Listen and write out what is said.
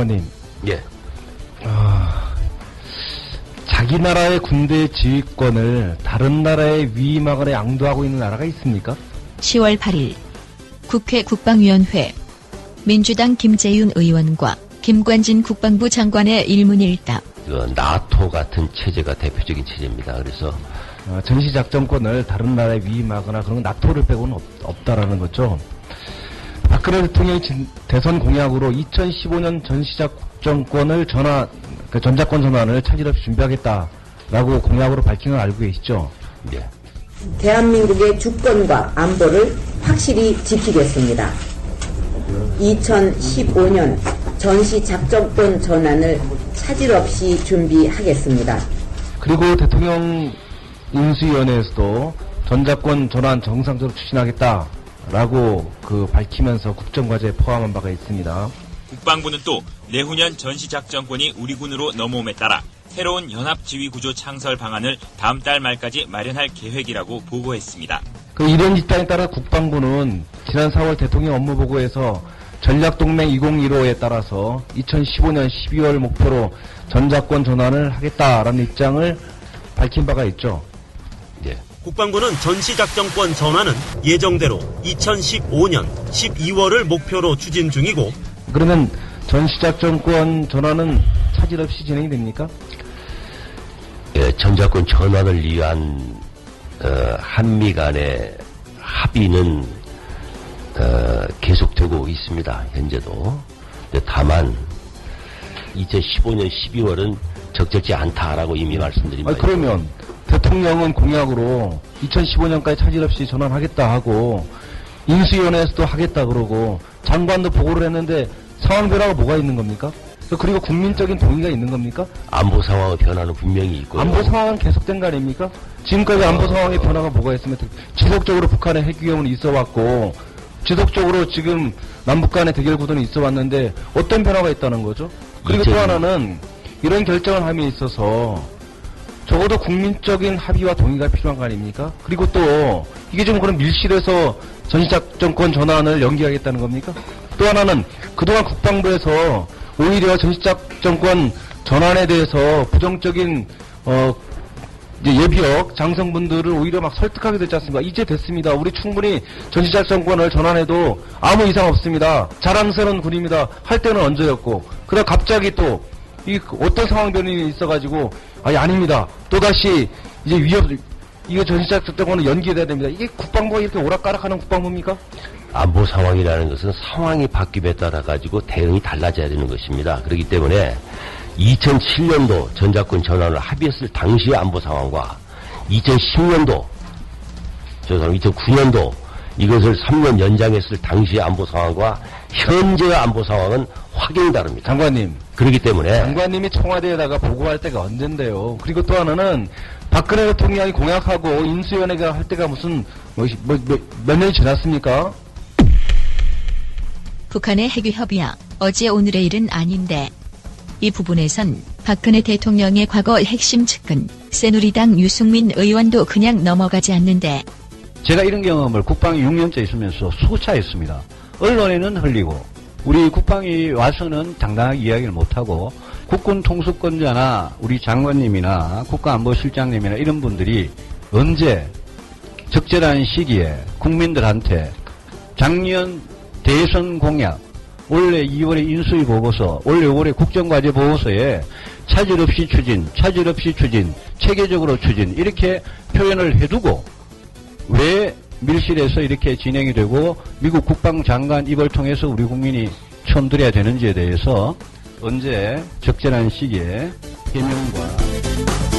장관님, 예. 자기 나라의 군대 지휘권을 다른 나라에 위임하거나 양도하고 있는 나라가 있습니까? 10월 8일 국회 국방위원회 민주당 김재윤 의원과 김관진 국방부 장관의 일문일답 그 나토 같은 체제가 대표적인 체제입니다. 그래서 어, 전시작전권을 다른 나라에 위임하거나 그런 건 나토를 빼고는 없, 다라는 거죠. 박근혜 대통령이 진- 대선 공약으로 2015년 전시작전권을 전환, 그 전자권 전환을 차질 없이 준비하겠다라고 공약으로 밝힌 걸 알고 계시죠? 예. 대한민국의 주권과 안보를 확실히 지키겠습니다. 2015년 전시 작전권 전환을 차질 없이 준비하겠습니다. 그리고 대통령 인수위원회에서도 전자권 전환 정상적으로 추진하겠다 라고 그 밝히면서 국정과제에 포함한 바가 있습니다. 국방부는 또 내후년 전시작전권이 우리 군으로 넘어옴에 따라 새로운 연합지휘구조 창설 방안을 다음 달 말까지 마련할 계획이라고 보고했습니다. 그 이런 입장에 따라 국방부는 지난 4월 대통령 업무보고에서 전략동맹 2015에 따라서 2015년 12월 목표로 전자권 전환을 하겠다라는 입장을 밝힌 바가 있죠. 예. 국방부는 전시작전권 전환은 예정대로 2015년 12월을 목표로 추진 중이고 그러면 전시작전권 전환은 차질 없이 진행이 됩니까? 예, 전자권 전환을 위한 어, 한미 간의 합의는 어, 계속되고 있습니다. 현재도. 다만 2015년 12월은 적절치 않다라고 이미 말씀드린 바 아니, 있습니다. 그러면 대통령은 공약으로 2015년까지 차질 없이 전환하겠다 하고 인수위원회에서도 하겠다 그러고 장관도 보고를 했는데 상황 변화가 뭐가 있는 겁니까? 그리고 국민적인 동의가 있는 겁니까? 안보 상황의 변화는 분명히 있고요. 안보 상황은 계속된 거 아닙니까? 지금까지 안보 상황의 변화가 뭐가 있으면 지속적으로 북한의 핵 위험은 있어 왔고 지속적으로 지금 남북 간의 대결 구도는 있어 왔는데 어떤 변화가 있다는 거죠? 그리고 또 이제- 하나는 이런 결정을 함에 있어서 적어도 국민적인 합의와 동의가 필요한 거 아닙니까? 그리고 또 이게 좀 그런 밀실에서 전시작전권 전환을 연기하겠다는 겁니까? 또 하나는 그동안 국방부에서 오히려 전시작전권 전환에 대해서 부정적인 어 예비역 장성분들을 오히려 막 설득하게 됐지 않습니까? 이제 됐습니다. 우리 충분히 전시작전권을 전환해도 아무 이상 없습니다. 자랑스러운 군입니다. 할 때는 언제였고 그러다 갑자기 또 이 어떤 상황 변이 있어가지고 아니 아닙니다. 또 다시 이제 위협 이거 전시작전권은 연기돼야 됩니다. 이게 국방부가 이렇게 오락가락하는 국방부입니까? 안보 상황이라는 것은 상황이 바뀜에 따라 가지고 대응이 달라져야 되는 것입니다. 그렇기 때문에 2007년도 전자권 전환을 합의했을 당시의 안보 상황과 2010년도 죄송합니다. 2009년도 이것을 3년 연장했을 당시의 안보 상황과 현재의 안보 상황은 확연히 다릅니다. 장관님, 그렇기 때문에 장관님이 청와대에다가 보고할 때가 언젠데요. 그리고 또 하나는 박근혜 대통령이 공약하고 인수위원회가 할 때가 무슨 뭐, 뭐, 몇, 몇 년이 지났습니까? 북한의 핵위 협의야 어제 오늘의 일은 아닌데 이 부분에선 박근혜 대통령의 과거 핵심 측근 새누리당 유승민 의원도 그냥 넘어가지 않는데 제가 이런 경험을 국방위 6년째 있으면서 수차 했습니다. 언론에는 흘리고 우리 국방위 와서는 당당하게 이야기를 못하고 국군 통수권자나 우리 장관님이나 국가안보실장님이나 이런 분들이 언제 적절한 시기에 국민들한테 작년 대선 공약 올해 2월에 인수위 보고서 올해 5월에 국정과제 보고서에 차질 없이 추진, 차질 없이 추진, 체계적으로 추진 이렇게 표현을 해두고 왜 밀실에서 이렇게 진행이 되고 미국 국방장관 입을 통해서 우리 국민이 처음 들어야 되는지에 대해서 언제 적절한 시기에 해명과